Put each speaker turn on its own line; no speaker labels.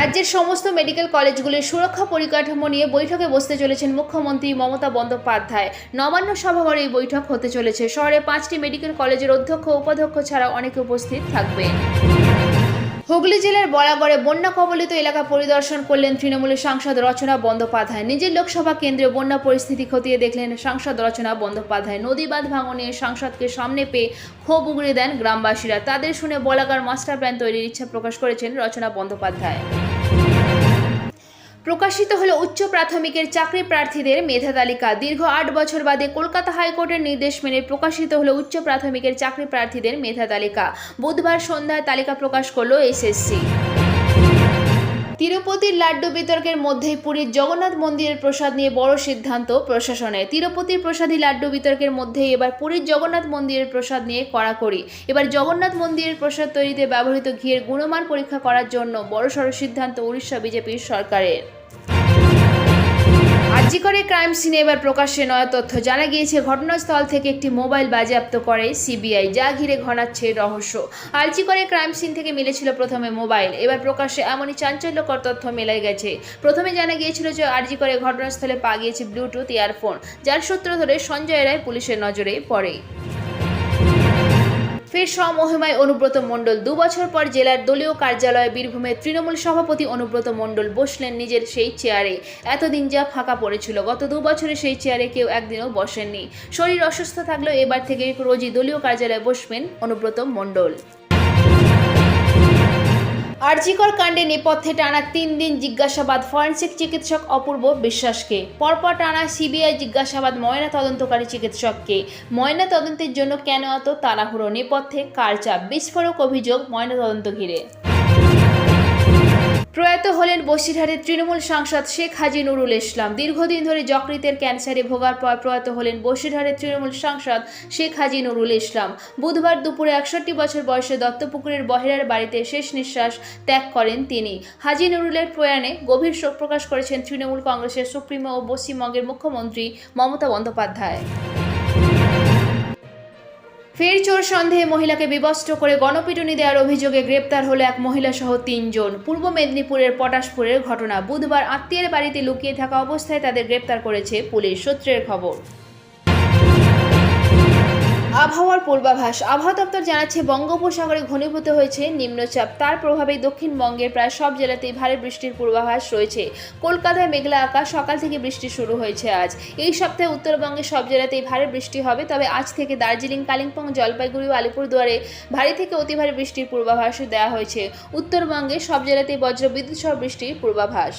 রাজ্যের সমস্ত মেডিকেল কলেজগুলির সুরক্ষা পরিকাঠামো নিয়ে বৈঠকে বসতে চলেছেন মুখ্যমন্ত্রী মমতা বন্দ্যোপাধ্যায়। নবান্ন সভাঘরে এই বৈঠক হতে চলেছে। শহরে পাঁচটি মেডিকেল কলেজের অধ্যক্ষ উপাধ্যক্ষ ছাড়া অনেকে উপস্থিত থাকবেন। হুগলি জেলার বরাগড়ে বন্যা কবলিত এলাকা পরিদর্শন করলেন তৃণমূলের সাংসদ রচনা বন্দ্যোপাধ্যায়। নিজের লোকসভা কেন্দ্রে বন্যা পরিস্থিতি খতিয়ে দেখলেন সাংসদ রচনা বন্দ্যোপাধ্যায়। নদী বাঁধ ভাঙনে সাংসদকে সামনে পেয়ে ক্ষোভ উগড়ে দেন গ্রামবাসীরা। তাদের শুনে বলাগার মাস্টার প্ল্যান তৈরির ইচ্ছা প্রকাশ করেছেন রচনা বন্দ্যোপাধ্যায়। প্রকাশিত হলো উচ্চ প্রাথমিকের চাকরি প্রার্থীদের মেধা তালিকা। দীর্ঘ আট বছর বাদে কলকাতা হাইকোর্টের নির্দেশ মেনে প্রকাশিত হলো উচ্চ প্রাথমিকের চাকরি প্রার্থীদের মেধা তালিকা। বুধবার সন্ধ্যায় তালিকা প্রকাশ করল এসএসসি। তিরুপতির লাড্ডু বিতর্কের মধ্যেই পুরীর জগন্নাথ মন্দিরের প্রসাদ নিয়ে বড় সিদ্ধান্ত প্রশাসনে তিরুপতির প্রসাদী লাড্ডু বিতর্কের মধ্যেই এবার পুরীর জগন্নাথ মন্দিরের প্রসাদ নিয়ে কড়াকড়ি। এবার জগন্নাথ মন্দিরের প্রসাদ তৈরিতে ব্যবহৃত ঘিয়ের গুণমান পরীক্ষা করার জন্য বড়সড় সিদ্ধান্ত উড়িষ্যা বিজেপির সরকারের। আর্জিকরে ক্রাইম সিনে এবার প্রকাশ্যে নয়া তথ্য জানা গিয়েছে। ঘটনাস্থল থেকে একটি মোবাইল বাজেয়াপ্ত করে সিবিআই, যা ঘিরে ঘনাচ্ছে রহস্য। করে ক্রাইম সিন থেকে মিলেছিল প্রথমে মোবাইল। এবার প্রকাশ্যে এমনই চাঞ্চল্যকর তথ্য মেলে গেছে। প্রথমে জানা গিয়েছিল যে আর্জিকরে ঘটনাস্থলে পা গিয়েছে ব্লুটুথ, ইয়ারফোন, যার সূত্র ধরে সঞ্জয় রায় পুলিশের নজরে পড়ে। ফের স্বমহিমায় অনুব্রত মণ্ডল দু বছর পর জেলার দলীয় কার্যালয়ে বীরভূমের তৃণমূল সভাপতি অনুব্রত মণ্ডল বসলেন নিজের সেই চেয়ারে। এতদিন যা ফাঁকা পড়েছিল, গত দু বছরে সেই চেয়ারে কেউ একদিনও বসেননি। শরীর অসুস্থ থাকলেও এবার থেকে রোজই দলীয় কার্যালয়ে বসবেন অনুব্রত মণ্ডল। আরজিকর কাণ্ডে নেপথ্যে টানা তিন দিন জিজ্ঞাসাবাদ। ফরেন্সিক চিকিৎসক অপূর্ব বিশ্বাসকে। পরপর টানা সিবিআই জিজ্ঞাসাবাদ ময়না তদন্তকারী চিকিৎসককে। ময়না তদন্তের জন্য কেন এত তাড়াহুড়ো? নেপথ্যে কার চাপ? বিস্ফোরক অভিযোগ ময়না তদন্ত ঘিরে। হলেন বসিরহাটের তৃণমূল সাংসদ শেখ হাজি নুরুল ইসলাম। দীর্ঘদিন ধরে যকৃতের ক্যান্সারে ভোগার পর প্রয়াত হলেন বসিরহাটের তৃণমূল সাংসদ শেখ হাজি নুরুল ইসলাম। বুধবার দুপুরে একষট্টি বছর বয়সে দত্তপুকুরের বহেরার বাড়িতে শেষ নিঃশ্বাস ত্যাগ করেন তিনি। হাজি নুরুলের প্রয়াণে গভীর শোক প্রকাশ করেছেন তৃণমূল কংগ্রেসের সুপ্রিমো ও পশ্চিমবঙ্গের মুখ্যমন্ত্রী মমতা বন্দ্যোপাধ্যায়। ফের চোর সন্দেহে মহিলাকে বিবস্ত্র করে গণপিটুনি দেওয়ার অভিযোগে গ্রেপ্তার হলো এক মহিলা সহ তিনজন। পূর্ব মেদিনীপুরের পটাশপুরের ঘটনা। বুধবার আত্মীয়ের বাড়িতে লুকিয়ে থাকা অবস্থায় তাদের গ্রেপ্তার করেছে পুলিশ। সূত্রের খবর। আবহাওয়ার পূর্বাভাস। আবহাওয়া দপ্তর জানাচ্ছে, বঙ্গোপসাগরে ঘনীভূত হয়েছে নিম্নচাপ। তার প্রভাবে দক্ষিণবঙ্গের প্রায় সব জেলাতেই ভারী বৃষ্টির পূর্বাভাস রয়েছে। কলকাতায় মেঘলা আকাশ, সকাল থেকে বৃষ্টি শুরু হয়েছে আজ। এই সপ্তাহে উত্তরবঙ্গের সব জেলাতেই ভারী বৃষ্টি হবে, তবে আজ থেকে দার্জিলিং, কালিম্পং, জলপাইগুড়ি ও আলিপুরদুয়ারে ভারী থেকে অতি ভারী বৃষ্টির পূর্বাভাস দেওয়া হয়েছে। উত্তরবঙ্গে সব জেলাতেই বজ্র বিদ্যুৎ সহ বৃষ্টির পূর্বাভাস।